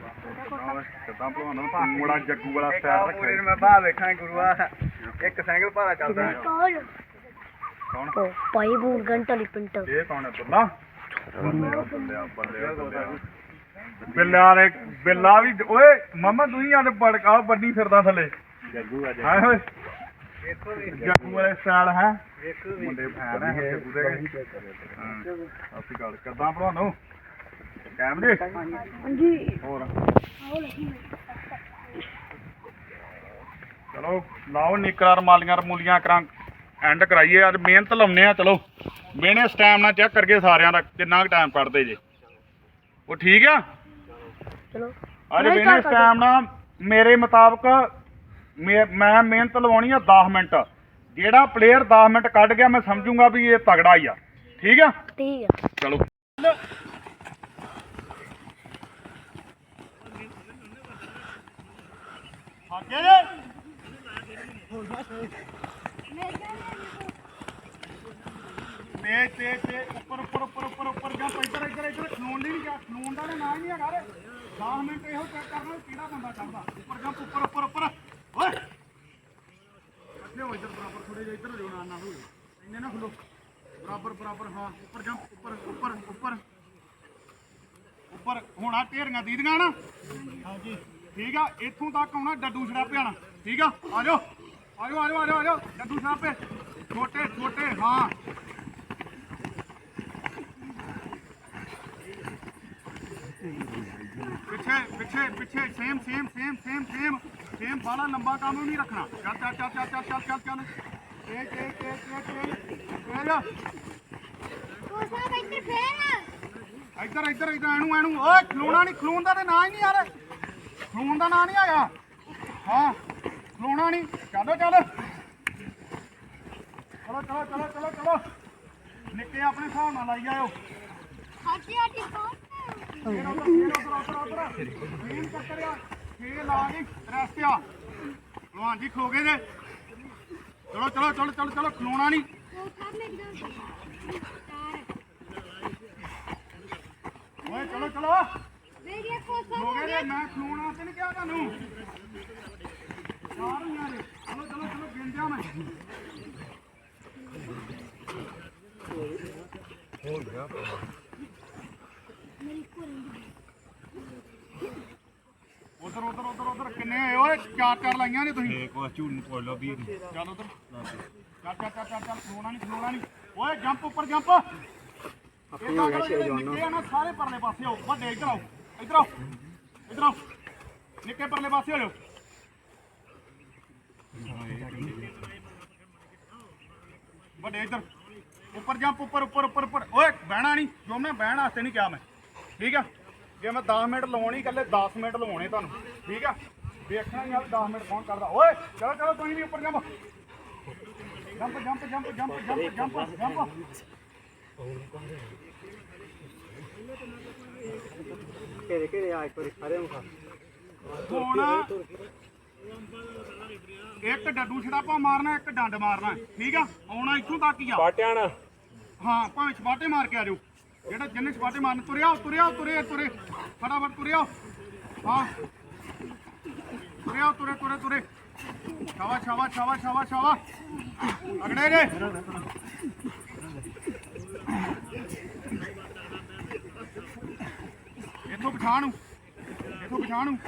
ਕਿੱਦਾਂ ਭਲਵਾਨ ਤੂੰ ਬੜਾ ਜੱਗੂ ਵਾਲਾ ਸਟਾਈਲ ਪੂਰੇ ਰੱਖਿਆ ਨੂੰ ਮੈਂ ਬਾਹ ਵੇਖਾਂ ਗੁਰੂਆ। ਇੱਕ ਸਾਈਕਲ ਭਾਰਾ ਚੱਲਦਾ ਕੌਣ ਕੌਣ? ਉਹ ਭਾਈ ਬੂਰ ਘੰਟਾ ਲਿਪੰਟ ਇਹ ਕੌਣ ਹੈ? ਬੱਲਾ? ਬੱਲਿਆ ਬੱਲਿਆ ਬੱਲਿਆ ਬੱਲਿਆ ਬਿੱਲਾ ਨੇ ਬਿੱਲਾ ਵੀ ਓਏ ਮਾਮਾ ਤੂੰ ਹੀ ਆਦੇ ਬੜਕਾ ਬੰਨੀ ਫਿਰਦਾ ਥੱਲੇ। ਜੱਗੂ ਆ ਹਾਏ ਹੋਏ ਜੱਗੂ ਵਾਲੇ ਸਟਾਈਲ ਹੈ। ਵੇਖੋ ਵੀ ਮੁੰਡੇ ਫੈਨ ਹੈ ਜੱਗੂ ਦੇ ਹਾਂ ਅਸੀਂ ਗੱਲ ਕਿੱਦਾਂ ਭਲਵਾਨੋ ਕੈਮ ਜੀ? ਹਾਂਜੀ। ਹੋਰ? ਚਲੋ ਲਾਓ ਨਿਕਰਾਰ ਮਾਲੀਆਂ ਰਮੂਲੀਆਂ ਕਰਾਂ। ਐਂਡ ਕਰਾਈਏ। ਅੱਜ ਮਿਹਨਤ ਲਾਉਨੇ ਆ ਚਲੋ। ਮਿਹਨੇ ਨਾਲ ਚੈੱਕ ਕਰਕੇ ਸਾਰਿਆਂ ਦਾ ਕਿੰਨਾ ਕੁ ਟਾਈਮ ਕੱਢਦੇ ਜੇ। ਉਹ ਠੀਕ ਆ? ਚਲੋ। ਅੱਜ ਮਿਹਨੇ ਨਾਲ ਮੇਰੇ ਮੁਤਾਬਕ ਮੇ- ਮੈਂ ਮਿਹਨਤ ਲਵਾਉਣੀ ਆ 10 ਮਿੰਟ। ਜਿਹੜਾ ਪਲੇਅਰ 10 ਮਿੰਟ ਕੱਢ ਗਿਆ ਮੈਂ ਸਮਝੂੰਗਾ ਵੀ ਇਹ ਤਗੜਾ ਹੀ ਆ। ਠੀਕ ਆ? ਠੀਕ ਆ। ਚਲੋ। ਅੱਗੇ ਜੇ ਤੇ ਤੇ ਤੇ ਉੱਪਰ ਉੱਪਰ ਉੱਪਰ ਉੱਪਰ ਉੱਪਰ ਜਾ ਇੱਧਰ ਇੱਧਰ ਇੱਧਰ। ਨਹੀਂ ਜਾ ਖਲੋਣ ਦਾ ਨਾਂ ਹੀ ਨਹੀਂ ਹੈਗਾ ਰੇ। 10 ਮਿੰਟ ਇਹੋ ਚੈੱਕ ਕਰਨਾ ਕਿਹੜਾ ਬੰਦਾ ਚੜਦਾ ਉੱਪਰ ਜਾ ਉੱਪਰ ਉੱਪਰ ਉੱਪਰ। ਓਏ। ਅੱਗੇ ਹੋ ਇੱਧਰ ਬਰਾਬਰ ਥੋੜੇ ਜਿਹਾ ਇੱਧਰ ਹੋ ਜਾਓ ਨਾ ਨਾ ਹੋਵੇ ਇੰਨੇ ਨਾ ਖਲੋ। ਬਰਾਬਰ ਬਰਾਬਰ ਹਾਂ ਉੱਪਰ ਜਾ ਉੱਪਰ ਉੱਪਰ ਉੱਪਰ। ਉੱਪਰ ਹੋਣਾ ਢੇਰੀਆਂ ਦੀਦੀਆਂ ਨਾ। ਹਾਂਜੀ। ਠੀਕ ਆ ਇੱਥੋਂ ਤੱਕ ਆਉਣਾ ਡੱਡੂ ਛੜਾਪੇ ਆਣਾ ਠੀਕ ਆ ਆ ਜਾਓ। ਆ ਜਾਓ ਆ ਜਾਓ ਆ ਜਾਓ ਆ ਜਾਓ। ਡੱਡੂ ਛੜਾਪੇ। ਛੋਟੇ ਛੋਟੇ ਹਾਂ। ਪਿੱਛੇ ਪਿੱਛੇ ਪਿੱਛੇ same same same same same same ਬਾਲਾ ਲੰਬਾ ਕੰਮ ਨਹੀਂ ਰੱਖਣਾ। ਚੱਲ ਚੱਲ ਚੱਲ ਚੱਲ ਚੱਲ ਚੱਲ ਚੱਲ ਚੱਲ। ਇੱਧਰ ਇੱਧਰ ਇੱਧਰ ਇਹਨੂੰ ਇਹਨੂੰ ਓਏ ਖਲੋਣਾ ਨਹੀਂ ਖਲੋਣ ਦਾ ਤੇ ਨਾਂ ਹੀ ਨਹੀਂ ਯਾਰ। ਖਲੋਣ ਦਾ ਨਾਂ ਨਹੀਂ ਹੈਗਾ। ਹਾਂ ਖਲੋਣਾ ਨਹੀਂ। ਚਲੋ ਚੱਲ। ਚਲੋ ਚਲੋ ਚਲੋ ਚਲੋ ਚਲੋ। ਨਿੱਕੇ ਆਪਣੇ ਹਿਸਾਬ ਨਾਲ ਲਾਈ ਜਾਇਓ ਫੇਰ ਉੱਧਰ ਫੇਰ ਉੱਧਰ ਉੱਧਰ ਉੱਧਰ। ਮੇਨ ਚੱਕਰ ਠੀਕ ਲਾ ਜੀ? ਰਸਤਿਆ। ਭਲਵਾਨ ਜੀ ਖੋ ਗਏ ਨੇ। ਚਲੋ ਚਲੋ ਚਲੋ ਚਲੋ ਚਲੋ ਖਲੋਣਾ ਨਹੀਂ। ਓਏ ਚਲੋ ਚਲੋ। ਵੇਰੀਆ ਕੋਸਾ ਹੋ ਗਏ ਮੈਂ ਖਲੋਣਾ ਤੇ ਨਹੀਂ ਕਿਹਾ ਤੁਹਾਨੂੰ। ਚਾਰ ਯਾਰ ਚਲੋ ਚਲੋ ਚਲੋ ਗਿੰਦਿਆ ਮੈਂ। ਹੋ ਗਿਆ। ਮੇਰੀ ਕੋਲ ਉਧਰ ਉਧਰ ਉਧਰ ਉਧਰ ਕਿੰਨੇ ਹੋਏ? ਓਏ ਚਾਰ ਚਾਰ ਲਾਈਆਂ ਨੇ ਤੁਸੀਂ। ਕੋ ਝੂਠ ਨੂੰ ਕੋਲ ਵੀ ਚੱਲ ਉਧਰ। ਚੱਲ ਚੱਲ ਚੱਲ ਚੱਲ ਖਲੋਣਾ ਨਹੀਂ ਖਲੋਣਾ ਨਹੀਂ। ਓਏ ਜੰਪ ਉੱਪਰ ਜੰਪ। ਆਪੇ ਹੋ ਗਿਆ ਛੇ ਨਿੱਕੇ ਆ ਨਾ ਸਾਰੇ ਪਰਲੇ ਪਾਸੇ ਆਓ। ਵੱਡੇ ਇੱਧਰ ਆਓ। ਇੱਧਰ ਆਓ। ਇੱਧਰ ਆਓ। ਨਿੱਕੇ ਪਰਲੇ ਪਾਸੇ ਹੋ ਜਾਓ ਵੱਡੇ ਇੱਧਰ। ਉੱਪਰ ਜੰਪ ਉੱਪਰ ਉੱਪਰ ਉੱਪਰ ਉੱਪਰ। ਓਏ ਬਹਿਣਾ ਨਹੀਂ। ਜੋ ਮੈਂ ਬਹਿਣ ਵਾਸਤੇ ਨਹੀਂ ਕਿਹਾ ਮੈਂ। ਠੀਕ ਆ? ਜੇ ਮੈਂ 10 ਮਿੰਟ ਲਵਾਉਣੀ ਇਕੱਲੇ 10 ਮਿੰਟ ਲਵਾਉਣੇ ਤੁਹਾਨੂੰ ਠੀਕ ਆ? ਵੇਖਣਾ ਹੀ ਆ 10 ਮਿੰਟ ਕੌਣ ਕਰਦਾ। ਓਏ ਚਲੋ ਚਲੋ ਤੁਸੀਂ ਵੀ ਉੱਪਰ jump. Jump jump jump jump jump jump jump. ਕਿਹੜੇ ਕਿਹੜੇ ਆ ਇੱਕ ਸਾਰੇ ਹੁਣ ਡੱਡੂ ਛੜਾਪਾ ਮਾਰਨਾ ਇੱਕ ਡੰਡ ਮਾਰਨਾ ਠੀਕ ਆ? ਆਉਣਾ ਇੱਥੋਂ ਤੱਕ ਹੀ ਆ। ਪਾਟਿਆਣ ਹਾਂ ਭਾਵੇਂ ਛਪਾਟੇ ਮਾਰ ਕੇ ਆ ਜਾਓ। ਜਿਹੜਾ ਜਿੰਨੇ ਸਪਾਟੇ ਮਾਰਨ ਤੁਰਿਆ ਤੁਰਿਆ ਤੁਰੇ ਤੁਰੇ। ਫਟਾਫਟ ਤੁਰਿਆ। ਹਾਂ। ਤੁਰਿਆ ਤੁਰੇ ਤੁਰੇ ਤੁਰੇ। ਛਾਵਾ ਛਾਵਾ ਛਾਵਾ ਛਾਵਾ ਛਾਵਾ। ਅਗੜੇ ਰੇ ਇੱਥੋਂ ਪਛਾਣ। ਨੂੰ ਇੱਥੋਂ ਪਛਾਣ। ਨੂੰ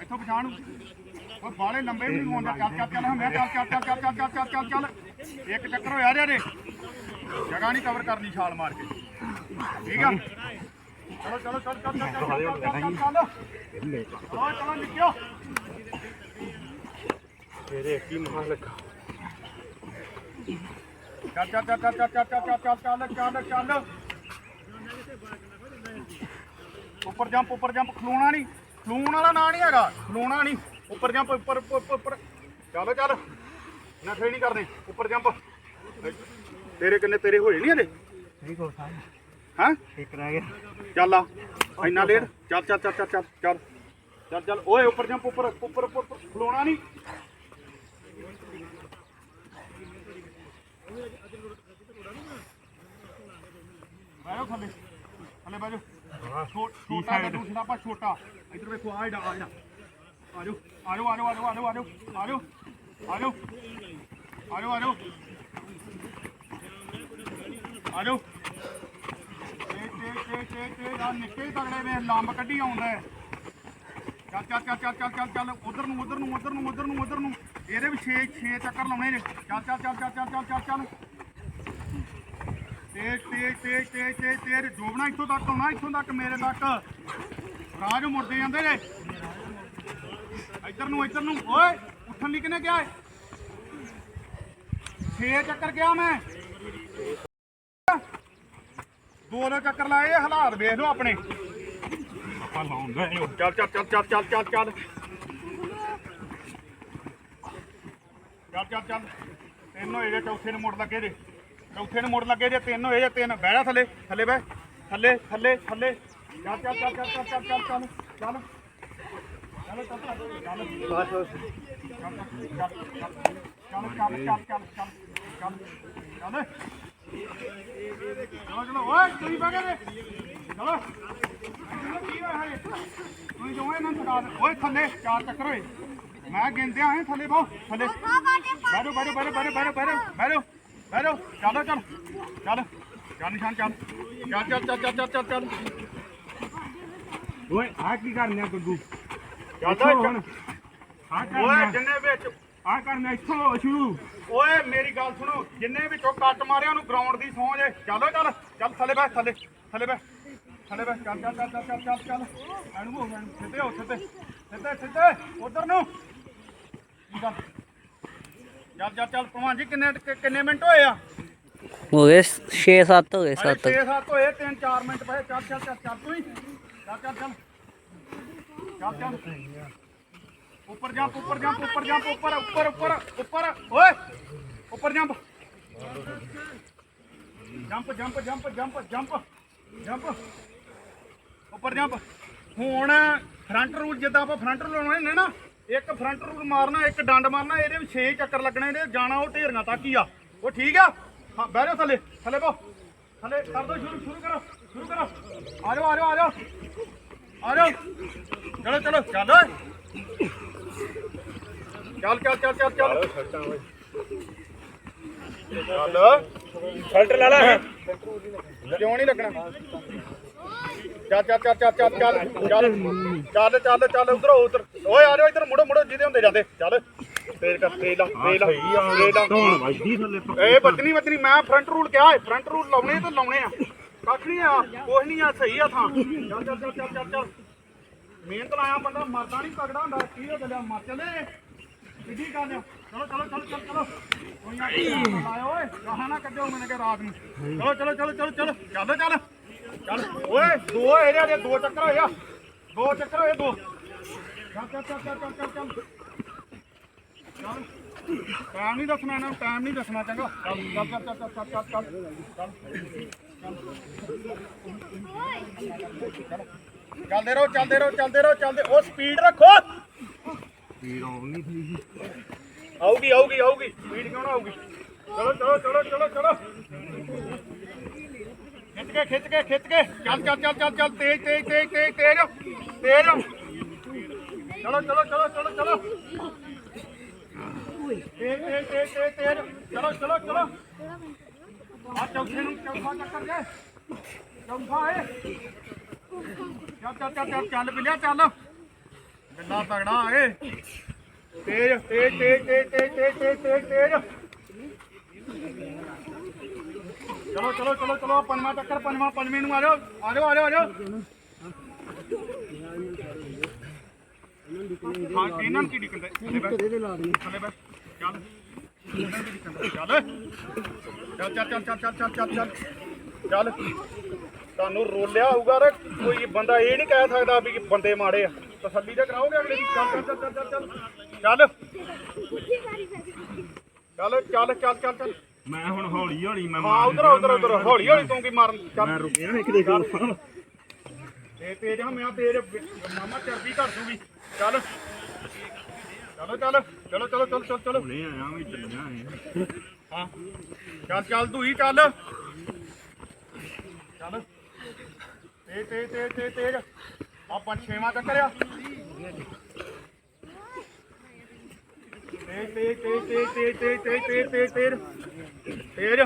ਇੱਥੋਂ ਪਛਾਣ। ਨੂੰ ਉਹ ਬਾਲੇ ਲੰਬੇ ਵੀ ਨਹੀਂ ਹੋਣ ਦਾ ਚੱਲ ਚੱਲ ਚੱਲ ਹਮੇ ਚੱਲ ਚੱਲ ਚੱਲ ਚੱਲ ਚੱਲ ਚੱਲ ਚੱਲ। ਇੱਕ ਚੱਕਰ ਹੋਇਆ ਜੇ ਜਗ੍ਹਾ ਨਹੀਂ ਕਵਰ ਕਰਨੀ ਛਾਲ ਮਾਰ ਕੇ ਠੀਕ ਆ ਚਲੋ ਚਲੋ ਚੱਲ ਚੱਲ ਚੱਲ ਚੱਲ ਚੱਲ ਚੱਲ ਚੱਲ ਨਿਕਿਓ ਤੇਰੇ ਕੀ ਮਹਾ ਲੱਗਾ ਚੱਲ ਚੱਲ ਚੱਲ ਚੱਲ ਚੱਲ ਚੱਲ ਚੱਲ ਚੱਲ ਚੱਲ ਚੱਲ ਚੱਲ ਉੱਪਰ ਜੰਪ ਉੱਪਰ ਜੰਪ ਖਲੋਣਾ ਨਹੀਂ ਖਲੋਣ ਵਾਲਾ ਨਾਂ ਨਹੀਂ ਹੈਗਾ ਖਲੋਣਾ ਨਹੀਂ ਉੱਪਰ ਜੰਪ ਉੱਪਰ, ਉੱਪਰ ਚੱਲ ਚੱਲ ਨਖਰੇ ਨਹੀਂ ਕਰਨੇ ਉੱਪਰ ਜੰਪ ਤੇਰੇ ਕਿੰਨੇ ਤੇਰੇ ਹੋਏ ਨਹੀਂ ਹਲੇ ਠੀਕ ਹੋ ਸਾਂ ਹਾਂ? ਇੱਕ ਰਹਿ ਗਿਆ। ਚੱਲ ਆ ਇੰਨਾ ਲੇਟ। ਚੱਲ ਚੱਲ ਚੱਲ ਚੱਲ ਚੱਲ ਚੱਲ। ਚੱਲ ਚੱਲ। ਓਏ ਉੱਪਰ ਜੰਪ ਉੱਪਰ ਉੱਪਰ ਉੱਪਰ ਖਲੋਣਾ ਨਹੀਂ। ਥੱਲੇ। ਥੱਲੇ ਜਾਓ। ਛੋ- ਛੋਟਾ ਦੂਸਰਾ ਆਪਾਂ ਛੋਟਾ। ਇੱਧਰ ਵੇਖੋ ਆ ਜਿਹੜਾ ਆ ਜਿਹੜਾ। ਆ ਜਾਓ ਆ ਜਾਓ ਆ ਜਾਓ ਆ ਆਜੋ ਆਜੋ ਆਜੋ ਲੰਬ ਕੱਢੀ ਆਉਂਦਾ ਚੱਲ ਚੱਲ ਚੱਲ ਚੱਲ ਉਧਰ ਨੂੰ ਉਧਰ ਨੂੰ ਉਧਰ ਨੂੰ ਉਧਰ ਨੂੰ ਉਧਰ ਨੂੰ ਇਹਦੇ ਵੀ 6 6 ਚੱਕਰ ਲਾਉਣੇ ਨੇ ਚੱਲ ਚੱਲ ਚੱਲ ਚੱਲ ਚੱਲ ਚੱਲ ਚੱਲ ਤੇਜ ਤੱਕ ਮੇਰੇ ਤੱਕ ਰਾਜ ਮੁਰਦੇ ਜਾਂਦੇ ਨੇ ਇੱਧਰ ਨੂੰ ਇੱਧਰ ਨੂੰ ਓਏ ਉੱਠਣ ਲਈ ਕਿਨੇ ਕਿਹਾ ਹੈ 6 ਚੱਕਰ ਗਿਆ ਮੈਂ ਦੋ ਦੋ ਚੱਕਰ ਲਾਏ ਹਾਲਾਤ ਵੇਖ ਲਓ ਆਪਣੇ ਆਪਾਂ ਲਾਉਂਦੇ ਚੱਲ ਚੱਲ ਚੱਲ ਚੱਲ ਚੱਲ ਚੱਲ ਚੱਲ ਚੱਲ ਚੱਲ ਚੱਲ ਤਿੰਨ ਹੋਏ ਜੇ ਚੌਥੇ ਨੂੰ ਮੁੜ ਲੱਗੇ ਜੇ ਚੌਥੇ ਨੂੰ ਮੁੜ ਲੱਗੇ ਜੇ ਤਿੰਨ ਹੋਏ ਜੇ ਤਿੰਨ ਬਹਿ ਜਾ ਥੱਲੇ ਥੱਲੇ ਬਹਿ ਥੱਲੇ ਥੱਲੇ ਥੱਲੇ ਚੱਲ ਚੱਲ ਚੱਲ ਚੱਲ ਚੱਲ ਚੱਲ ਚੱਲ ਚੱਲ ਚੱਲ ਚੱਲ ਚੱਲ ਚੱਲ ਚੱਲ ਚੱਲ ਚੱਲ ਚੱਲ ਚੱਲ ਚੱਲ ਚੱਲ ਚੱਲ ਚਲੋ ਚਲੋ ਓਏ ਤੁਸੀਂ ਬਹਿ ਗਏ ਜੇ। ਚਲੋ। ਕੀ ਹੋਇਆ ਹਲੇ ਤੁਸੀਂ ਦੋਵੇਂ ਇਹਨਾਂ ਨੂੰ ਛਡਾ ਦੇ ਓਏ ਥੱਲੇ ਚਾਰ ਚੱਕਰ ਹੋਏ। ਮੈਂ ਗਿਣਦਿਆਂ ਹਾਂ ਥੱਲੇ ਬਹੁ ਥੱਲੇ। ਜਾਓ ਬਹਿ ਜਾਓ ਬਹਿ ਜਾਓ ਬਹਿ ਜਾਓ ਚਲੋ ਚੱਲ ਚੱਲ। ਚੱਲ ਨਿਸ਼ਾਨ ਚੱਲ। ਚੱਲ ਚੱਲ ਚੱਲ ਚੱਲ ਚੱਲ ਚੱਲ ਓਏ ਆ ਕੀ ਕਰਨਾ ਗੱਗੂ? ਚੱਲ ਓਏ ਜਿੰਨੇ ਵਿੱਚ ਆ ਕਰਨਾ ਇੱਥੋਂ ਸ਼ੁਰੂ ਓਏ ਮੇਰੀ ਗੱਲ ਸੁਣੋ ਜਿੰਨੇ ਵਿੱਚੋਂ ਕੱਟ ਮਾਰਿਆ ਉਹਨੂੰ ਗਰਾਊਂਡ ਦੀ ਸੌਂ ਜੇ। ਚਲੋ ਚੱਲ। ਚੱਲ ਥੱਲੇ ਬੈ ਥੱਲੇ। ਥੱਲੇ ਬੈ ਥੱਲੇ ਬੈ ਚੱਲ ਚੱਲ ਚੱਲ ਚੱਲ ਚੱਲ ਚੱਲ ਐਨੂੰ ਹੋ ਐਨੂੰ ਸਿੱਧੇ ਹੋ ਸਿੱਧੇ। ਸਿੱਧੇ ਸਿੱਧੇ। ਉਧਰ ਨੂੰ। ਚੱਲ ਚੱਲ ਚੱਲ। ਭਲਵਾਨ ਜੀ ਕਿੰਨੇ ਕਿੰਨੇ ਮਿੰਟ ਹੋਏ ਆ? ਹੋ ਗਏ 6-7 ਹੋ ਗਏ 7 6 7 ਹੋਏ 3 4 ਮਿੰਟ ਪਏ। ਚੱਲ ਚੱਲ ਚੱਲ ਚੱਲ। ਤੂੰ ਹੀ। ਚੱਲ ਚੱਲ ਚੱਲ। ਚੱਲ ਚੱਲ। ਉੱਪਰ ਜੰਪ ਉੱਪਰ ਜੰਪ ਉੱਪਰ ਜੰਪ ਉੱਪਰ ਉੱਪਰ ਉੱਪਰ ਉੱਪਰ। ਓਏ! ਉੱਪਰ jump jump jump jump jump jump jump ਉੱਪਰ ਜੰਪ ਹੁਣ ਫਰੰਟ ਰੂਲ ਜਿੱਦਾਂ ਆਪਾਂ ਫਰੰਟ ਰੂਲ ਲਾਉਣੇ ਨੇ ਨਾ, ਇੱਕ ਫਰੰਟ ਰੂਲ ਮਾਰਨਾ, ਇੱਕ ਡੰਡ ਮਾਰਨਾ, ਇਹਦੇ ਵਿੱਚ 6 ਚੱਕਰ ਲੱਗਣੇ ਨੇ, ਜਾਣਾ ਉਹ ਢੇਰੀਆਂ ਤੱਕ ਹੀ ਆ। ਉਹ ਠੀਕ ਆ? ਹਾਂ, ਬਹਿ ਜਾਓ ਥੱਲੇ ਥੱਲੇ ਬੋ ਥੱਲੇ ਕਰ ਦੋ, ਸ਼ੁਰੂ ਸ਼ੁਰੂ ਕਰੋ ਸ਼ੁਰੂ ਕਰੋ। ਆ ਜਾਓ ਆ ਜਾਓ ਆ ਜਾਓ। ਆ ਜਾਓ। ਚਲੋ ਚਲੋ, ਚੱਲ ਓਏ। ਚੱਲ ਚੱਲ ਚੱਲ ਚੱਲ ਚੱਲ ਚੱਲ ਫਿਲਟਰ ਲਾ ਲੈ ਕਿਉਂ ਨਹੀਂ ਲੱਗਣਾ ਚੱਲ ਚੱਲ ਚੱਲ ਚੱਲ ਚੱਲ ਚੱਲ ਚੱਲ ਚੱਲ ਚੱਲ ਚੱਲ ਉਧਰ ਉਧਰ ਓਏ ਆ ਜਾਓ ਇੱਧਰ ਮੁੜੋ ਮੁੜੋ ਜਿਹਦੇ ਹੁੰਦੇ ਜਾਂਦੇ ਚੱਲ ਤੇਜ਼ ਕਰ ਤੇਜ਼ ਲਾ ਤੇਜ਼ ਲਾ ਤੇਜ਼ ਲਾ ਧੌਣ ਵੱਜਦੀ ਥੱਲੇ ਇਹ ਬਚਨੀ ਮੈਂ ਫਰੰਟ ਰੂਲ ਕਿਹਾ ਹੈ ਫਰੰਟ ਰੂਲ ਲਾਉਣੇ ਤਾਂ ਲਾਉਣੇ ਆ ਕੱਖ ਨਹੀਂ ਆ ਕੁਛ ਨਹੀਂ ਆ ਸਹੀ ਆ ਥਾਂ ਚੱਲ ਚੱਲ ਚੱਲ ਚੱਲ ਚੱਲ ਮਿਹਨਤ ਲਾਇਆ ਬੰਦਾ ਮਰਦਾ ਨਹੀਂ ਤਗੜਾ ਹੁੰਦਾ ਕੀ ਹੋ ਗਿਆ ਮਰ ਚਲੇ ਕਿੱਡੀ ਗੱਲ ਆ। ਚਲੋ ਚਲੋ ਚਲੋ ਚਲੋ ਚਲੋ। ਕੋਈ ਨਾ ਲਾਇਓ ਓਏ ਗਾਹਾਂ ਨਾ ਕੱਢਿਓ ਮੈਨੂੰ ਕਿ ਰਾਤ ਨੂੰ। ਚਲੋ ਚਲੋ ਚਲੋ ਚਲੋ ਚਲੋ ਚੱਲ ਚੱਲ। ਚੱਲ ਓਏ ਦੋ ਇਹਦੇ ਦੇ ਦੋ ਚੱਕਰ ਹੋਏ ਆ। ਦੋ ਚੱਕਰ ਹੋਏ ਦੋ। ਚੱਲ ਚੱਲ ਚੱਲ ਚੱਲ ਚੱਲ ਚੱਲ। ਚੱਲ। ਚੱਲ ਟਾਈਮ ਨਹੀਂ ਦੱਸਣਾ ਇਹਨਾਂ ਨੂੰ ਟਾਈਮ ਨਹੀਂ ਦੱਸਣਾ ਚੰਗਾ। ਚੱਲ ਚੱਲ ਚੱਲ ਚੱਲ ਚੱਲ ਚੱਲ ਚੱਲ। ਚੱਲ। ਚੱਲਦੇ ਰਹੋ ਚੱਲਦੇ ਰਹੋ ਚੱਲਦੇ ਰਹੋ ਚੱਲਦੇ ਉਹ ਸਪੀਡ ਰੱਖੋ। ਪੀੜ ਆਉਣੀ ਸੀ। ਆਊਗੀ ਆਊਗੀ ਆਊਗੀ। ਸਪੀਡ ਕਿਉਂ ਨਾ ਆਊਗੀ? ਚਲੋ ਚਲੋ ਚਲੋ ਚਲੋ ਚਲੋ। ਖਿੱਚ ਕੇ ਖਿੱਚ ਕੇ ਖਿੱਚ ਕੇ। ਚੱਲ ਚੱਲ ਚੱਲ ਚੱਲ ਚੱਲ। ਤੇਜ਼ ਤੇਜ਼ ਤੇਜ਼ ਤੇਜ਼ ਤੇਜ਼। ਤੇਜ਼। ਚਲੋ ਚਲੋ ਚਲੋ ਚਲੋ ਚਲੋ। ਤੇਜ਼ ਤੇਜ਼ ਤੇਜ਼ ਤੇਜ਼ ਤੇਜ਼। ਚਲੋ ਚਲੋ ਚਲੋ। ਆ ਚੌਥੇ ਨੂੰ ਚੌਥਾ ਚੱਕਰ ਜੇ ਚੌਥਾ ਏ। ਚੱਲ ਚੱਲ ਚੱਲ ਚੱਲ ਚੱਲ ਬਿਲਿਆ ਚੱਲ। ਬਿੱਲਾ ਤਗੜਾ ਏ ਤੇਜ਼ ਤੇਜ਼ ਤੇਜ਼ ਤੇਜ਼ ਤੇਜ਼ ਤੇਜ਼ ਤੇਜ਼ ਤੇਜ਼ ਚਲੋ ਚਲੋ ਚਲੋ ਚਲੋ ਪੰਜਵਾਂ ਚੱਕਰ ਪੰਜਵਾਂ ਪੰਜਵੇਂ ਨੂੰ ਆ ਜਾਓ। ਆ ਜਾਓ ਆ ਜਾਓ ਆ ਜਾਓ। ਹਾਂ ਇਹਨਾਂ ਕੀ ਡਿੱਕਣ ਦੇ? ਥੱਲੇ ਬੈ ਥੱਲੇ ਬੈ ਚੱਲ। ਇਹਨਾਂ ਨੂੰ ਕੀ ਡਿੱਕਣ ਦੇ? ਚੱਲ ਚੱਲ। ਚੱਲ ਚੱਲ ਚੱਲ ਚੱਲ ਚੱਲ ਚੱਲ। ਚੱਲ। ਤੁਹਾਨੂੰ ਰੋਲਿਆ ਹੋਊਗਾ ਰੇ ਕੋਈ ਬੰਦਾ ਇਹ ਨਹੀਂ ਕਹਿ ਸਕਦਾ ਵੀ ਬੰਦੇ ਮਾੜੇ ਆ ਤਸੱਲੀ ਤੇ ਕਰਾਓਗੇ ਅਗਲੇ ਦੀ ਚੱਲ ਚੱਲ ਚੱਲ ਚੱਲ ਚੱਲ ਚੱਲ ਚੱਲ ਚੱਲ ਚੱਲ ਚੱਲ ਚੱਲ ਮੈਂ ਹੁਣ ਹੌਲੀ ਹੌਲੀ ਮੈਂ ਹਾਂ ਉਧਰ ਉਧਰ ਉਧਰ ਹੌਲੀ ਹੌਲੀ ਤੂੰ ਕੀ ਮਾਰਨ ਮੈਂ ਚੱਲ ਰੁਕਿਆ ਨਾ ਇੱਕ ਦੇ ਕੋਲ ਤੇ ਤੇਜ ਹਾਂ ਮੈਂ ਤੇਜ ਮਾਮਾ ਚਰਬੀ ਘਟ ਜੂਗੀ ਚੱਲ ਚਲੋ ਚੱਲ ਚਲੋ ਚਲੋ ਚਲੋ ਚਲੋ ਚਲੋ ਹੁਣੇ ਆਇਆ ਵੀ ਚੱਲਿਆ ਹਾਂ ਚੱਲ ਚੱਲ ਤੂੰ ਹੀ ਚੱਲ ਚੱਲ ਤੇ ਤੇ ਤੇ ਤੇ ਤੇਜ ਆਪਾਂ ਛੇਵਾਂ ਚੱਕਰਿਆ ਤੇ ਤੇ ਤੇ ਤੇ ਤੇ ਤੇ ਤੇ ਤੇ ਤੇ ਤੇਜ ਤੇਜ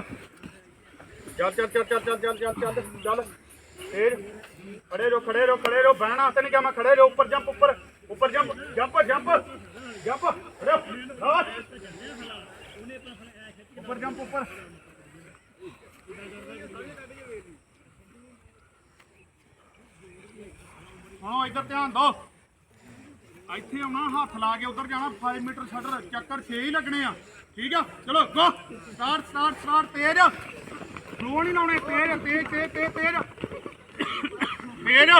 ਚੱਲ ਚੱਲ ਚੱਲ ਚੱਲ ਚੱਲ ਚੱਲ ਚੱਲ ਚੱਲ ਚੱਲ ਤੇਜ ਖੜੇ ਰਹੋ ਖੜੇ ਰਹੋ ਖੜੇ ਰਹੋ ਬਹਿਣਾ ਤੇ ਨਹੀਂ ਕਿਹਾ ਮੈਂ ਖੜੇ ਰਹੋ ਉੱਪਰ ਜੰਪ ਉੱਪਰ ਉੱਪਰ ਜੰਪ ਜੰਪ ਜੰਪ ਜੰਪ ਖੜੇ ਉੱਪਰ ਜੰਪ ਉੱਪਰ ਹਾਂ ਇੱਧਰ ਧਿਆਨ ਦਿਓ। ਇੱਥੇ ਆਉਣਾ ਹੱਥ ਲਾ ਕੇ ਉੱਧਰ ਜਾਣਾ 5 ਮੀਟਰ ਸ਼ਟਰ ਚੱਕਰ 6 ਹੀ ਲੱਗਣੇ ਆ। ਠੀਕ ਆ? ਚਲੋ ਗੋ ਸਟਾਰਟ ਸਟਾਰਟ ਸਟਾਰਟ ਤੇਜ਼। ਫਲੋ ਨਹੀਂ ਲਾਉਣੇ ਤੇਜ਼ ਤੇਜ਼ ਤੇਜ਼ ਤੇਜ਼ ਤੇਜ਼। ਤੇਜ਼।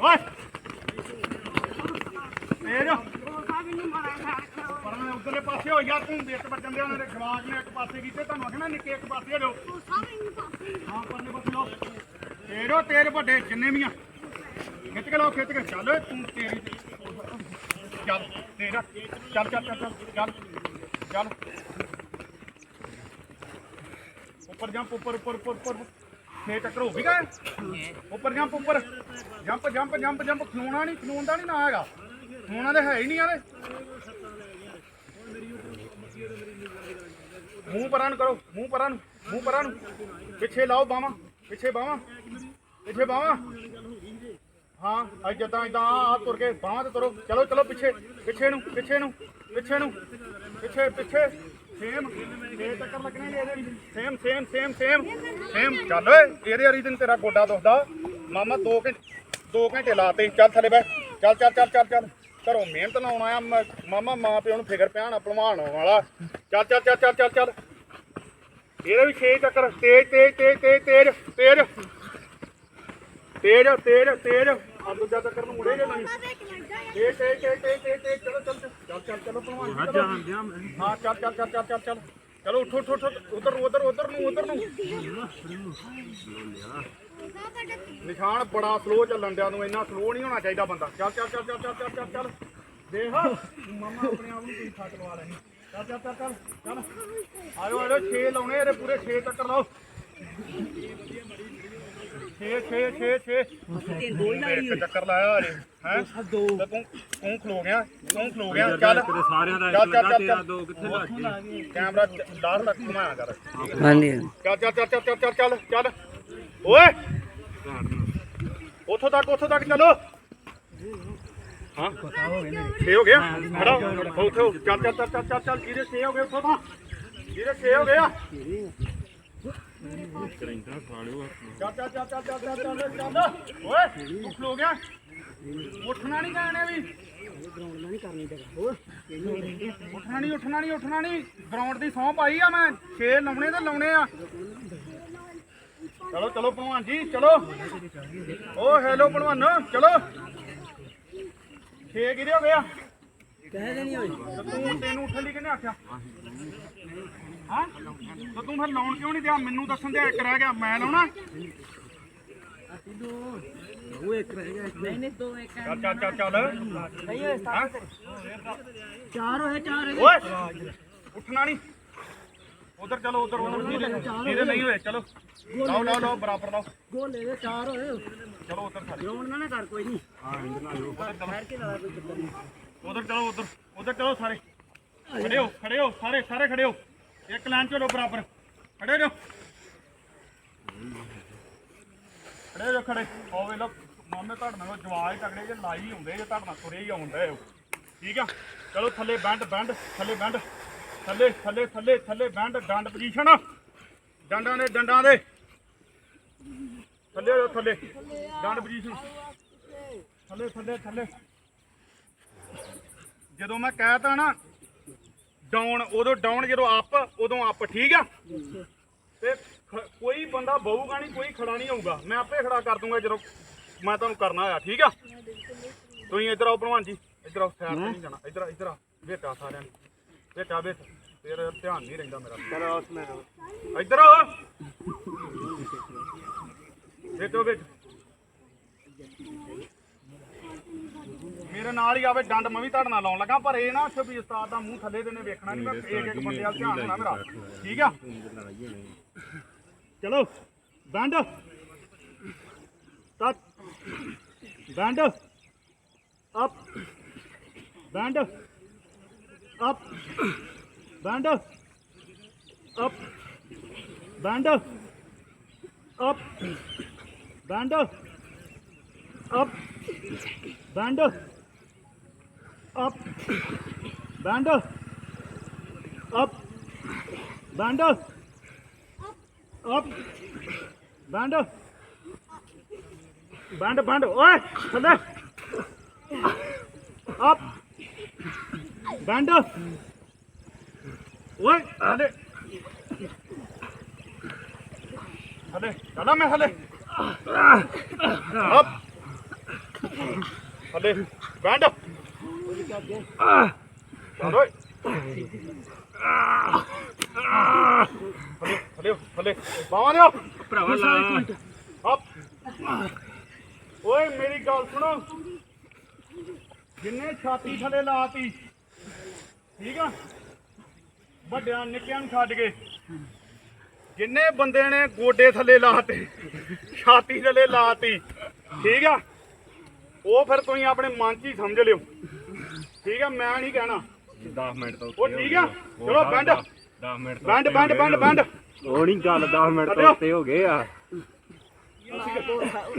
ਓਏ। ਤੇਜ਼। ਪਰ ਮੈਂ ਉਧਰਲੇ ਪਾਸੇ ਹੋ ਯਾਰ ਤੂੰ ਦੇਖ ਬੱਚਨ ਦੇ ਉਹਨਾਂ ਦੇ ਜਵਾਕ ਨੇ ਇੱਕ ਪਾਸੇ ਕੀਤੇ ਤੁਹਾਨੂੰ ਆਖਣਾ ਨਿੱਕੇ ਇੱਕ ਪਾਸੇ ਹੋ ਜਾਓ ਹਾਂ ਪਰਲੇ ਪਾਸੇ ਲਓ। ਤੇਰੋ ਤੇਰ ਵੱਡੇ ਜਿੰਨੇ ਵੀ ਆ। ਖਿੱਚ ਕੇ ਲਓ, ਖਿੱਚ ਕੇ। ਚੱਲ ਤੂੰ ਤੇਰੀ ਚੱਲ, ਤੇਰਾ ਚੱਲ ਚੱਲ ਚੱਲ ਚੱਲ ਚੱਲ। ਉੱਪਰ ਜੰਪ, ਉੱਪਰ ਉੱਪਰ ਉੱਪਰ ਉੱਪਰ। ਛੇ ਚੱਕਰ ਹੋ ਵੀ ਗਏ। ਉੱਪਰ ਜੰਪ ਉੱਪਰ। Jump jump jump jump. ਖਲੋਣਾ ਨਹੀਂ ਖਲੋਣ ਦਾ ਨਹੀਂ ਨਾ ਹੈਗਾ। ਖਲੋਣਾ ਤੇ ਹੈ ਹੀ ਨਹੀਂ ਯਾਰ ਮੂੰਹ ਪਰਾਂ ਨੂੰ ਕਰੋ, ਮੂੰਹ ਪਰਾਂ ਨੂੰ ਮੂੰਹ ਪਰਾਂ ਨੂੰ ਪਿੱਛੇ ਲਾਓ ਬਾਹਾਂ, ਪਿੱਛੇ ਬਾਹਾਂ। ਪਿੱਛੇ ਬਾਹਾਂ। ਹਾਂ ਅੱਜ ਜਦਾਂ ਇਦਾਂ ਆ ਤੁਰ ਕੇ ਬਾਹਾਂ ਤੇ ਤੁਰੋ। ਚਲੋ ਚਲੋ ਪਿੱਛੇ ਪਿੱਛੇ ਨੂੰ ਪਿੱਛੇ ਨੂੰ ਪਿੱਛੇ ਨੂੰ, ਪਿੱਛੇ ਪਿੱਛੇ। ਸੇਮ ਇਹ ਚੱਕਰ ਲੱਗਣੇ ਇਹਦੇ ਵੀ same same same same same. ਚੱਲ ਓਏ, ਇਹਦੇ ਵਾਰੀ ਦਿਨ ਤੇਰਾ ਗੋਡਾ ਦੁਖਦਾ। ਮਾਮਾ 2 ਘੰਟੇ 2 ਘੰਟੇ ਲਾਤੇ। ਚੱਲ ਥੱਲੇ ਬੈ ਚੱਲ ਚੱਲ ਚੱਲ ਚੱਲ ਚੱਲ। ਘਰੋਂ ਮਿਹਨਤ ਲਾਉਣ ਆਇਆ ਮਾਮਾ, ਮਾਂ ਪਿਓ ਨੂੰ ਫਿਕਰ ਪਿਆਣਾ ਭਲਵਾਨ ਹੋਣ ਵਾਲਾ। ਚੱਲ ਚੱਲ ਚੱਲ ਚੱਲ ਚੱਲ ਚੱਲ। ਇਹਦੇ ਵੀ 6 ਚੱਕਰ। ਤੇਜ਼ ਤੇਜ਼ ਤੇਜ਼ ਤੇਜ਼ ਤੇਜ਼ ਤੇਜ਼। ਤੇਜ਼ ਤੇਜ਼ ਤੇਜ਼। ਚਲ ਚੱਲ ਚੱਲ ਚੱਲ ਚੱਲ ਚੱਲ ਚੱਲ ਚਲੋ ਉੱਠ ਉੱਠ ਨਿਸ਼ਾਨ ਬੜਾ ਸਲੋ ਚੱਲਣ ਡਿਆ ਨੂੰ ਇੰਨਾ ਸਲੋ ਨਹੀਂ ਹੋਣਾ ਚਾਹੀਦਾ ਬੰਦਾ ਚੱਲ ਚੱਲ ਚੱਲ ਚੱਲ ਚੱਲ ਚੱਲ ਚੱਲ ਦੇਖ ਮਾਮਾ ਆਪਣੇ ਆਪ ਨੂੰ ਤੁਸੀਂ ਥੱਕ ਲਵਾ ਲੈਣੀ ਚੱਲ ਚੱਲ ਚੱਲ ਚੱਲ ਚੱਲ ਆਇਓ ਆਇਓ ਛੇ ਲਾਉਣੇ ਇਹਦੇ ਪੂਰੇ 6 ਟੱਕਰ ਲਾਓ 6 6 6 6 ਇੱਕ ਚੱਕਰ ਲਾਇਆ ਅਰੇ ਹੈ ਦੋ ਤੂੰ ਤੂੰ ਖਲੋ ਗਿਆ ਤੂੰ ਖਲੋ ਗਿਆ ਚੱਲ ਤੇਰੇ ਸਾਰਿਆਂ ਦਾ ਚੱਲ, ਇੱਕ ਲੱਗਾ ਚੱਲ, ਤੇਰਾ ਚੱਲ। ਦੋ ਕਿੱਥੇ ਲੱਗ ਗਏ ਕੈਮਰਾ ਲਾਰ ਤੱਕ ਘੁਮਾਇਆ ਕਰ ਹਾਂਜੀ ਚੱਲ ਚੱਲ ਚੱਲ ਚੱਲ ਚੱਲ ਚੱਲ ਚੱਲ ਓਏ ਉੱਥੋਂ ਤੱਕ ਉੱਥੋਂ ਤੱਕ ਚਲੋ ਹਾਂ ਛੇ ਹੋ ਗਿਆ ਖੜਾ ਹੋ, ਉੱਥੇ ਹੋ। ਚੱਲ ਚੱਲ ਚੱਲ ਚੱਲ ਚੱਲ ਚੱਲ ਜਿਹਦੇ ਛੇ ਹੋ ਗਏ ਉੱਥੋਂ ਤਾਂ ਜਿਹਦੇ ਛੇ ਹੋ ਗਏ ਆ ਕਰਿੰਦਾ ਖਾਲਿਓ ਚੱਲ ਚੱਲ ਚੱਲ ਚੱਲ ਚੱਲ ਚੱਲ ਚੱਲ ਚੱਲ ਓਏ ਤੂੰ ਖਲੋ ਗਿਆ ਉੱਠਣਾ ਨਹੀਂ ਗਾਣੇ ਵੀ ਉੱਠਣਾ ਨਹੀਂ ਉੱਠਣਾ ਨਹੀਂ ਉੱਠਣਾ ਨਹੀਂ ਗਰਾਊਂਡ ਦੀ ਸੌਂ ਪਾਈ ਆ ਮੈਂ ਛੇ ਲਾਉਣੇ ਤੇ ਲਾਉਣੇ ਆ ਚਲੋ ਚਲੋ ਭਲਵਾਨ ਜੀ ਚਲੋ ਓ ਹੈਲੋ ਭਲਵਾਨ ਚਲੋ ਛੇ ਕਿਹਦੇ ਹੋ ਗਿਆ ਕਹਿ ਦੇਣੀ ਹੋਈ ਤੂੰ ਤੈਨੂੰ ਉੱਠਣ ਲਈ ਕਿਹਨੇ ਆਖਿਆ ਹਾਂ? ਤੇ ਤੂੰ ਫਿਰ ਲਾਉਣ ਕਿਉਂ ਨਹੀਂ ਦਿਆ? ਮੈਨੂੰ ਦੱਸਣ ਦੇ ਇੱਕ ਰਹਿ ਗਿਆ ਮੈਂ ਲਾਉਣਾ? ਚੱਲ ਚੱਲ ਚੱਲ ਚੱਲ ਨਹੀਂ ਹੋਏ ਚਾਰ ਹੋਏ ਚਾਰ ਓਏ! ਉੱਠਣਾ ਨਹੀਂ। ਉਧਰ ਚਲੋ ਉਧਰ ਉਧਰ ਵੀਰੇ ਨਹੀਂ ਹੋਏ ਚਲੋ। ਲਾਓ ਲਾਓ ਲਾਓ ਬਰਾਬਰ ਲਾਓ। ਗੋਲੇ ਦੇ ਚਾਰ ਹੋਏ ਚਲੋ ਉਧਰ। ਸਾਰੇ ਰੋਣ ਨਾ ਕਰ ਕੋਈ ਨਹੀਂ ਹਾਂ ਇੰਦਰ ਨਾਲ ਉਧਰ ਚਲੋ ਉਧਰ। ਉਧਰ ਚਲੋ ਸਾਰੇ। ਖੜੇ ਹੋ ਖੜੇ ਹੋ ਸਾਰੇ ਸਾਰੇ ਖੜੇ ਹੋ। ਇੱਕ ਲਾਈਨ ਚਲੋ ਬਰਾਬਰ। ਖੜੇ ਰਹੋ। ਖੜੇ ਜੋ ਖੜੇ। ਹੋਵੇ ਲੋ ਮਾਮੇ ਤੁਹਾਡੇ ਨਾਲ ਜਵਾਜ ਤਗੜੇ ਜੇ, ਲਾਈ ਹੁੰਦੇ ਜੇ, ਤੁਹਾਡੇ ਨਾਲ ਤੁਰੇ ਹੀ ਆਉਂਦੇ ਹੋ ਠੀਕ ਆ? ਚਲੋ ਥੱਲੇ ਬੈਂਡ ਬੈਂਡ, ਥੱਲੇ ਬੈਂਡ। ਥੱਲੇ ਥੱਲੇ ਥੱਲੇ ਥੱਲੇ ਬੈਂਡ, ਡੰਡ ਪੋਜੀਸ਼ਨ ਡੰਡਾਂ ਦੇ ਡੰਡਾਂ ਦੇ। ਥੱਲੇ ਹੋ ਥੱਲੇ। ਡੰਡ ਪੋਜੀਸ਼ਨ ਥੱਲੇ ਥੱਲੇ ਥੱਲੇ। ਜਦੋਂ ਮੈਂ ਕਹਿਤਾ ਨਾ ਡਾਊਨ ਉਦੋਂ ਡਾਊਨ ਜਦੋਂ ਅਪ ਉਦੋਂ ਅਪ ਠੀਕ ਆ? ਤੇ ਕੋਈ ਬੰਦਾ ਬਹੂਗਾ ਨਹੀਂ ਕੋਈ ਖੜਾ ਨਹੀਂ ਹੋਊਗਾ। ਮੈਂ ਆਪੇ ਖੜਾ ਕਰ ਦੂੰਗਾ ਜਦੋਂ ਮੈਂ ਤੁਹਾਨੂੰ ਕਰਨਾ ਹੋਇਆ ਠੀਕ ਆ? ਤੁਸੀਂ ਇੱਧਰ ਆਓ ਭਲਵਾਨ ਜੀ। ਇੱਧਰ ਆਓ ਸਾਈਡ ਤੇ ਨਹੀਂ ਜਾਣਾ। ਇੱਧਰ ਆ, ਇੱਧਰ ਆ। ਵੇਟਾ ਸਾਰਿਆਂ ਨੂੰ। ਵੇਟਾ ਵੇਟ ਤੇਰਾ ਧਿਆਨ ਨਹੀਂ ਰਹਿੰਦਾ ਮੇਰਾ। ਚਲੋ ਉਸ ਮੈਂ ਇੱਧਰ ਆ। ਵੇਟੋ ਵੇਟ ਮੇਰੇ ਨਾਲ ਹੀ ਆਵੇ ਡੰਡ ਮੈਂ ਵੀ ਤੁਹਾਡੇ ਨਾਲ ਲਾਉਣ ਲੱਗਾ ਪਰ ਇਹ ਨਾ ਸ਼ਬੀ ਉਸਤਾਦ ਦਾ ਮੂੰਹ ਥੱਲੇ ਦੇ ਨੇ ਵੇਖਣਾ ਨਹੀਂ ਮੈਂ ਇੱਕ ਇੱਕ ਬੰਦੇ ਵੱਲ ਧਿਆਨ ਹੋਣਾ ਮੇਰਾ। ਠੀਕ ਆ? ਚਲੋ ਬੰਦ touch bend. Up. Bend. Up. Bend. Up. Bend. Up. Bend. Up. Bend. up. Bandle up. Bandle up. Bandle bandle bandle oi, thật up. Bandle oi, thật đấy thật đấy thật lắm up. Thật đấy bandle ਥੱਲੇ ਥੱਲੇ ਬਾਵਾਂ ਦਿਓ ਭਰਾਵਾ ਲਾ। Up ਓਏ ਮੇਰੀ ਗੱਲ ਸੁਣੋ। ਜਿੰਨੇ ਛਾਤੀ ਥੱਲੇ ਲਾਤੀ ਠੀਕ ਆ? ਵੱਡਿਆਂ ਨਿੱਕਿਆਂ ਨੂੰ ਛੱਡ ਕੇ। ਜਿੰਨੇ ਬੰਦੇ ਨੇ ਗੋਡੇ ਥੱਲੇ ਲਾਤੇ ਛਾਤੀ ਥੱਲੇ ਲਾਤੀ ਠੀਕ ਆ? ਉਹ ਫਿਰ ਤੁਸੀਂ ਆਪਣੇ ਮਨ 'ਚ ਹੀ ਸਮਝ ਲਿਓ। ਠੀਕ ਆ ਮੈਂ ਨਹੀਂ ਕਹਿਣਾ। 10 ਮਿੰਟ ਤੋਂ ਉਹ ਠੀਕ ਆ ਚਲੋ ਬੰਡ 10 ਮਿੰਟ ਤੋਂ ਬੰਡ ਬੰਡ ਬੰਡ ਬੰਡ ਉਹ ਨਹੀਂ ਗੱਲ 10 ਮਿੰਟ ਤੋਂ ਉੱਤੇ ਹੋ ਗਏ ਆ।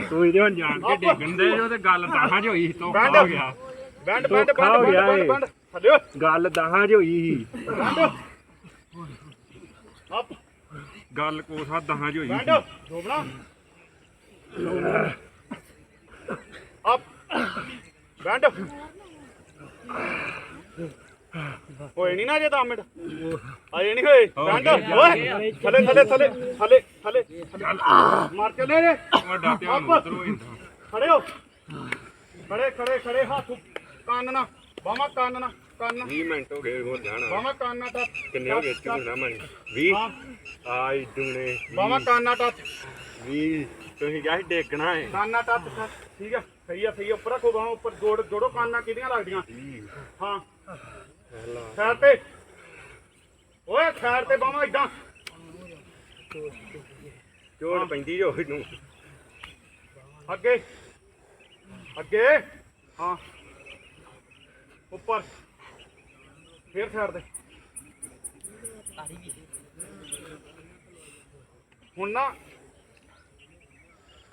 ਤੂੰ ਇਹਦੇ ਹੁਣ ਜਾਣ ਕੇ ਡੇਗਣ ਦੇ ਜੋ ਤੇ ਗੱਲ 10 ਚ ਹੋਈ ਤੋਂ ਹੋ ਗਿਆ। ਹੋ ਗਿਆ ਬੰਡ ਇਹ। ਬੰਡ ਥੱਲੇ ਗੱਲ 10 ਚ ਹੋਈ ਬੰਡ ਅਪ ਗੱਲ ਕੋਸਾ 10 ਚ ਹੋਈ ਬੈਂਡ ਢੋਬਣਾ ਅਪ ਬੈਂਡ ਹੋਏ ਨਹੀਂ ਨਾ ਜੇ 10 ਮਿੰਟ। ਆਏ ਨਹੀਂ ਹੋਏ। ਬੈਂਡ ਓਏ ਥੱਲੇ ਥੱਲੇ ਥੱਲੇ ਥੱਲੇ ਥੱਲੇ। ਮਾਰ ਚੱਲੇ ਜੇ। ਵੱਡਾ ਧਿਆਨ ਉਧਰ ਹੋ ਜਾਂਦਾ ਖੜੇ ਹੋ। ਖੜੇ ਖੜੇ ਖੜੇ ਹੱਥ ਕੰਨ ਨਾ। ਬਾਹਾਂ ਕੰਨ ਨਾ ਕੰਨ 20 ਮਿੰਟ ਹੋ ਗਏ ਹੋ ਜਾਣਾ। ਬਾਹਾਂ ਕੰਨ ਨਾ ਟੱਚ। ਕਿੰਨੇ ਹੋ ਗਏ? ਕਿੰਨੇ ਨਾ ਮਣੀ 20 ਹਾਂ। ਆਈ ਦੁਨੇ ਬਾਹਾਂ ਕੰਨ ਨਾ ਟੱਚ। 20 ਤੁਸੀਂ ਕਿਹਾ ਸੀ ਡੇਗਣਾ ਹੈ। ਕਾਨਾ ਟੱਚ ਟੱਚ। ਠੀਕ ਆ। ਸਹੀ ਆ ਸਹੀ ਆ। ਉੱਪਰ ਰੱਖੋ ਬਾਹਾਂ ਉੱਪਰ। ਜੋੜ ਜੋੜੋ ਕਾਨਾ ਕਿਹਦੀਆਂ ਲੱਗਦੀਆਂ? ਹਾਂ। ਸਾਈਡ ਤੇ। ਓਏ ਤੇ ਬਾਹਾਂ ਇਦਾਂ ਚੋੜ ਪੈਂਦੀ ਜੋ ਨੂੰ ਅੱਗੇ। ਅੱਗੇ। ਹਾਂ। ਉੱਪਰ। ਫੇਰ ਹੁਣ ਨਾ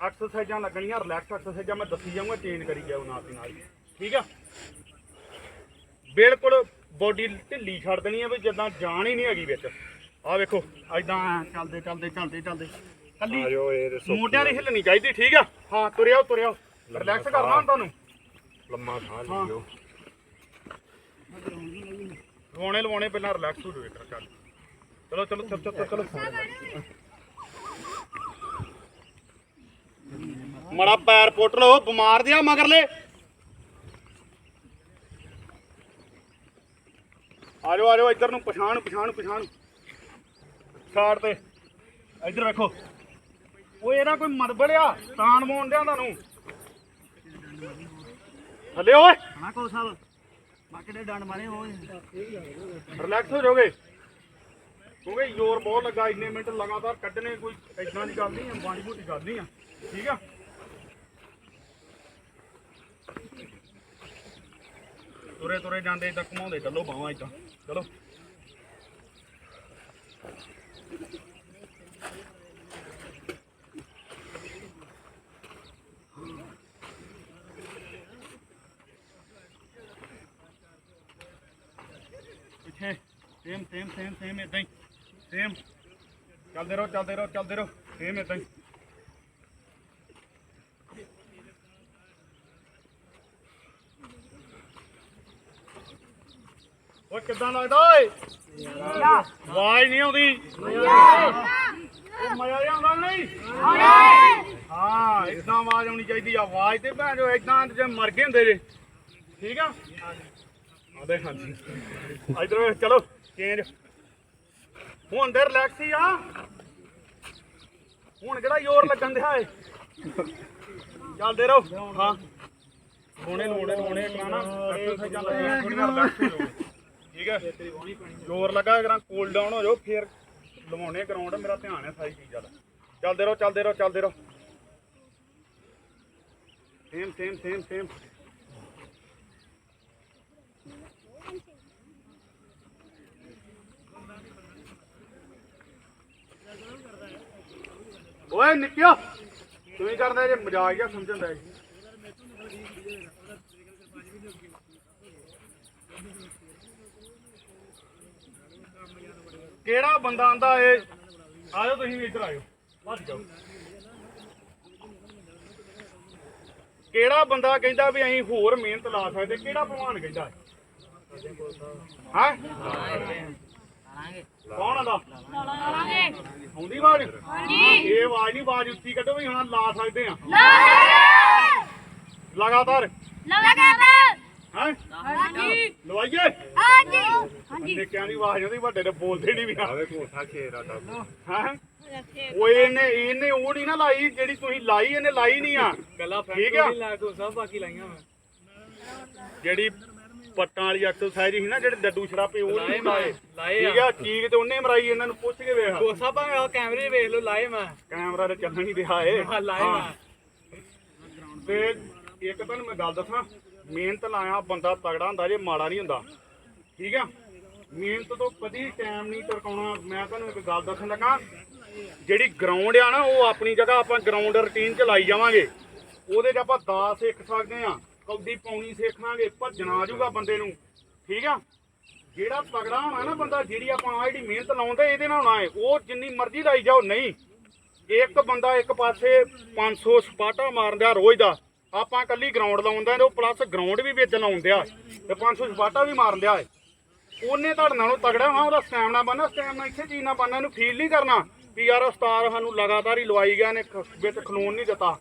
ਐਕਸਰਸਾਈਜ਼ਾਂ ਲੱਗਣੀਆਂ ਰਿਲੈਕਸ ਐਕਸਰਸਾਈਜ਼ਾਂ ਮੈਂ ਦੱਸੀ ਜਾਊਂਗਾ ਚੇਂਜ ਕਰੀ ਜਾਓ ਨਾਲ ਦੀ ਨਾਲ। ਠੀਕ ਆ? ਬਿਲਕੁਲ ਬੋਡੀ ਢਿੱਲੀ ਛੱਡ ਦੇਣੀ ਆ ਵੀ ਜਿੱਦਾਂ ਜਾਨ ਹੀ ਨਹੀਂ ਹੈਗੀ ਵਿੱਚ। ਆ ਵੇਖੋ ਐਦਾਂ ਚੱਲਦੇ ਚੱਲਦੇ ਚੱਲਦੇ ਚੱਲਦੇ। ਕੱਲੀ ਆਜੋ ਇਹ ਸੁੱਕ ਮੋਢਿਆਂ ਦੀ ਹਿੱਲਣੀ ਚਾਹੀਦੀ ਠੀਕ ਆ? ਹਾਂ ਤੁਰਿਆਓ ਤੁਰਿਆਓ ਰਿਲੈਕਸ ਕਰਨਾ ਹੁਣ ਤੁਹਾਨੂੰ। ਲੰਮਾ ਸਾਹ ਹਾਂ। ਲਿਓ। ਲਵਾਉਣੇ ਲਵਾਉਣੇ ਪਹਿਲਾਂ ਰਿਲੈਕਸ ਹੋ ਇੱਕ ਚੱਲ। ਚਲੋ ਚਲੋ ਚਲੋ ਚਲੋ ਚਲੋ। ਮੜਾ ਪੈਰ ਪੁੱਟ ਲਓ ਬਿਮਾਰ ਦਿਆ ਮਗਰਲੇ। ਆ ਜਾਓ ਆ ਜਾਓ ਇੱਧਰ ਨੂੰ ਪਛਾਣ ਪਛਾਣ ਪਛਾਣ। ਸਾਈਡ ਤੇ। ਇੱਧਰ ਵੇਖੋ। ਉਹ ਇਹਦਾ ਕੋਈ ਮਤਲਬ ਆ? ਤਾਂ ਨਵਾਉਣ ਦਿਆਂ ਤੁਹਾਨੂੰ। ਥੱਲੇ ਓਏ। ਨਾ ਕੋ ਸਾਹਿਬ ਬਾਕੀ ਦੇ ਡੰਡ ਮਾਰੇ ਹੋ। ਰਿਲੈਕਸ ਹੋ ਜਾਓਗੇ। ਕਿਉਂਕਿ ਜ਼ੋਰ ਬਹੁਤ ਲੱਗਾ ਇੰਨੇ ਮਿੰਟ ਲਗਾਤਾਰ ਕੱਢਣੇ ਕੋਈ ਇਦਾਂ ਦੀ ਗੱਲ ਨਹੀਂ ਹੈ ਬਾਣੀ ਮੋਟੀ ਗੱਲ ਨਹੀਂ ਆ। ਠੀਕ ਆ? ਤੁਰੇ ਤੁਰੇ ਜਾਂਦੇ ਇਦਾਂ ਘੁਮਾਉਂਦੇ, ਚੱਲੋ ਬਾਹਾਂ ਇਦਾਂ ਚਲੋ। ਪਿੱਛੇ ਸੇਮ ਸੇਮ ਸੇਮ ਸੇਮ ਇਦਾਂ ਹੀ ਸੇਮ ਚੱਲਦੇ ਰਹੋ ਚੱਲਦੇ ਰਹੋ ਚੱਲਦੇ ਰਹੋ ਸੇਮ ਇਦਾਂ ਹੀ। ਓਏ ਕਿੱਦਾਂ ਲੱਗਦਾ ਓਏ? ਆਵਾਜ਼ ਨਹੀਂ ਆਉਂਦੀ। ਮਜ਼ਾ ਜਿਹਾ ਆਉਂਦਾ ਨਹੀਂ? ਹਾਂ ਇਦਾਂ ਆਵਾਜ਼ ਆਉਣੀ ਚਾਹੀਦੀ ਆਵਾਜ਼ ਤੇ ਭੈਣ ਜੋ ਇਦਾਂ ਜੇ ਮਰ ਗਏ ਹੁੰਦੇ ਜੇ। ਠੀਕ ਆ? ਆਦੇ ਹਾਂਜੀ। ਇਧਰ ਚਲੋ ਚੇਂਜ ਹੁਣ ਦੇ ਰਿਲੈਕਸ ਹੀ ਆ। ਹੁਣ ਕਿਹੜਾ ਜ਼ੋਰ ਲੱਗਣ ਦਿਆ ਏ? ਚੱਲਦੇ ਰਹੋ। ਹਾਂ। ਹੋਣੇ ਲੋੜੇ ਲੋੜੇ ਕਰਾਣਾ ਐਕਸਰਸਾਈਜ਼ਾਂ ਲੱਗੀਆਂ ਥੋੜੀਆਂ ਰਿਲੈਕਸ ਹੋ ਠੀਕ ਹੈ? ਜ਼ੋਰ ਲੱਗਾ ਕਰਾਂ ਕੂਲ ਡਾਊਨ ਹੋ ਜਾਓ, ਫੇਰ ਲਵਾਉਣੇ ਗਰਾਊਂਡ ਮੇਰਾ ਧਿਆਨ ਹੈ ਸਾਰੀ ਚੀਜ਼ਾਂ ਦਾ ਚੱਲਦੇ ਰਹੋ ਚੱਲਦੇ ਰਹੋ ਚੱਲਦੇ ਰਹੋ। ਸੇਮ ਸੇਮ ਸੇਮ ਸੇਮ ਓਏ ਨਿੱਕਿਆ ਤੂੰ ਕਰਦਾ ਜੇ ਮਜ਼ਾਕ ਜਿਹਾ ਸਮਝਣ ਦਾ ਕਿਹੜਾ ਬੰਦਾ ਆਂਦਾ ਏ? ਆਜੋ ਤੁਸੀਂ ਵੀ ਇੱਧਰ ਆਇਓ। ਵੱਧ ਜਾਓ। ਕਿਹੜਾ ਬੰਦਾ ਕਹਿੰਦਾ ਵੀ ਅਸੀਂ ਹੋਰ ਮਿਹਨਤ ਲਾ ਸਕਦੇ? ਕਿਹੜਾ ਭਗਵਾਨ ਕਹਿੰਦਾ ਹੈ? ਕੌਣ ਆਂਦਾ? ਆਉਂਦੀ ਆਵਾਜ਼? ਹਾਂਜੀ। ਇਹ ਆਵਾਜ਼ ਨਹੀਂ ਆਵਾਜ਼ ਉੱਚੀ ਕੱਢੋ ਵੀ ਹੁਣ ਲਾ ਸਕਦੇ ਆ। ਲਗਾਤਾਰ। ਹਾਂ? ਲਵਾਈਏ? ਨਿੱਕਿਆਂ ਦੀ ਆਵਾਜ਼ ਉਹਦੀ ਵੱਡੇ ਨੇ ਬੋਲਦੇ ਨਹੀਂ ਵੀ ਆਵੇ ਕੋਠਾ ਖੇਰਾ ਦਾ ਹਾਂ? ਓਏ ਇਹਨੇ ਇਹਨੇ ਉਹ ਨਹੀਂ ਨਾ ਲਾਈ ਜਿਹੜੀ ਤੁਸੀਂ ਲਾਈ ਇਹਨੇ ਲਾਈ ਨਹੀਂ ਆ। ਗੱਲਾਂ ਠੀਕ ਆ? ਲਾ ਕੇ ਸਭ ਬਾਕੀ ਲਾਈਆਂ ਮੈਂ ਜਿਹੜੀ ਪੱਟਾਂ ਵਾਲੀ ਐਕਸਰਸਾਈਜ਼ ਸੀ ਨਾ ਜਿਹੜੇ ਡੱਡੂ ਛੜਾਪੇ ਉਹ ਨਹੀਂ ਲਾਏ ਲਾਏ। ਠੀਕ ਆ? ਚੀਕ ਤੇ ਉਹਨੇ ਮਰਾਈ ਇਹਨਾਂ ਨੂੰ ਪੁੱਛ ਕੇ ਵੇਖ। ਕੋਸਾ ਭਾਵੇਂ ਉਹ ਕੈਮਰੇ 'ਚ ਵੇਖ ਲਓ ਲਾਏ ਮੈਂ। ਕੈਮਰਾ ਤੇ ਚੱਲਣ ਨਹੀਂ ਰਿਹਾ ਏ ਹਾਂ, ਲਾਏ ਹਾਂ। ਤੇ ਇੱਕ ਤੁਹਾਨੂੰ ਮੈਂ ਗੱਲ ਦੱਸਾਂ ਮਿਹਨਤ ਲਾਇਆ ਬੰਦਾ ਤਗੜਾ ਹੁੰਦਾ, ਜੇ ਮਾੜਾ ਨਹੀਂ ਹੁੰਦਾ। ਠੀਕ ਆ? ਮਿਹਨਤ ਤੋਂ ਕਦੀ ਟਾਈਮ ਨਹੀਂ ਟਰਕਾਉਣਾ ਮੈਂ ਤੁਹਾਨੂੰ ਇੱਕ ਗੱਲ ਦੱਸਣ ਲੱਗਾ, ਜਿਹੜੀ ਗਰਾਊਂਡ ਆ ਨਾ, ਉਹ ਆਪਣੀ ਜਗ੍ਹਾ ਆਪਾਂ ਗਰਾਊਂਡ ਰੁਟੀਨ ਚ ਲਾਈ ਜਾਵਾਂਗੇ। ਉਹਦੇ 'ਚ ਆਪਾਂ ਦਾ ਸਿੱਖ ਸਕਦੇ ਆ, ਕੌਡੀ ਪਾਉਣੀ ਸਿੱਖਾਂਗੇ ਭੱਜਣਾ ਆ ਜਾਊਗਾ ਬੰਦੇ ਨੂੰ। ਠੀਕ ਆ? ਜਿਹੜਾ ਤਗੜਾ ਹੋਣਾ ਨਾ ਬੰਦਾ, ਜਿਹੜੀ ਆਪਾਂ ਆਹ ਜਿਹੜੀ ਮਿਹਨਤ ਲਾਉਂਦੇ, ਇਹਦੇ ਨਾਲ ਹੋਣਾ ਹੈ ਉਹ ਜਿੰਨੀ ਮਰਜ਼ੀ ਲਾਈ ਜਾਓ, ਨਹੀਂ। ਇੱਕ ਬੰਦਾ ਇੱਕ ਪਾਸੇ 500 ਸਪਾਟਾ ਮਾਰਦਾ ਰੋਜ਼ ਦਾ। ਆਪਾਂ ਕੱਲੀ ਗਰਾਊਂਡ ਲਾਉਂਦਾ ਤੇ ਉਹ ਪਲੱਸ ਗਰਾਊਂਡ ਵੀ ਵਿੱਚ ਲਾਉਂਦਿਆ ਤੇ 500 ਸਪਾਟਾ ਵੀ ਮਾਰਦਿਆ ਏ। ਉਹਨੇ ਤੁਹਾਡੇ ਨਾਲੋਂ ਤਗੜਾ ਹੋਣਾ ਉਹਦਾ ਸਟੈਮਨਾ ਬਣਨਾ ਸਟੈਮਨਾ ਇੱਥੇ ਚੀਜ਼ ਨਾ ਬਣਨਾ, ਇਹਨੂੰ ਫੀਲ ਨਹੀਂ ਕਰਨਾ। ਵੀ ਯਾਰ ਉਸਤਾਦ ਸਾਨੂੰ ਲਗਾਤਾਰ ਹੀ ਲਵਾਈ ਗਿਆ ਨੇ ਵਿੱਚ ਖਲੂਨ ਨਹੀਂ ਦਿੱਤਾ।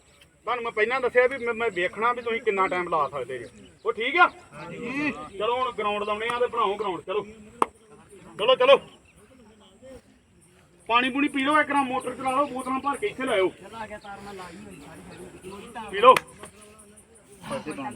ਤੁਹਾਨੂੰ ਮੈਂ ਪਹਿਲਾਂ ਦੱਸਿਆ ਵੀ ਮੈਂ- ਮੈਂ ਵੇਖਣਾ ਵੀ ਤੁਸੀਂ ਕਿੰਨਾ ਟਾਈਮ ਲਾ ਸਕਦੇ ਜੀ। ਉਹ ਠੀਕ ਆ? ਚਲੋ ਹੁਣ ਗਰਾਊਂਡ ਲਾਉਣੇ ਆ ਤੇ ਬਣਾਓ ਗਰਾਊਂਡ ਚਲੋ। ਚਲੋ ਚਲੋ। ਪਾਣੀ ਪੂਣੀ ਪੀ ਲਓ ਇੱਕ ਨਾ ਮੋਟਰ ਚਲਾ ਲਓ, ਬੋਤਲਾਂ ਭਰ ਕੇ ਇੱਥੇ ਲਾਇਓ ਪੀ ਲਓ। 他不打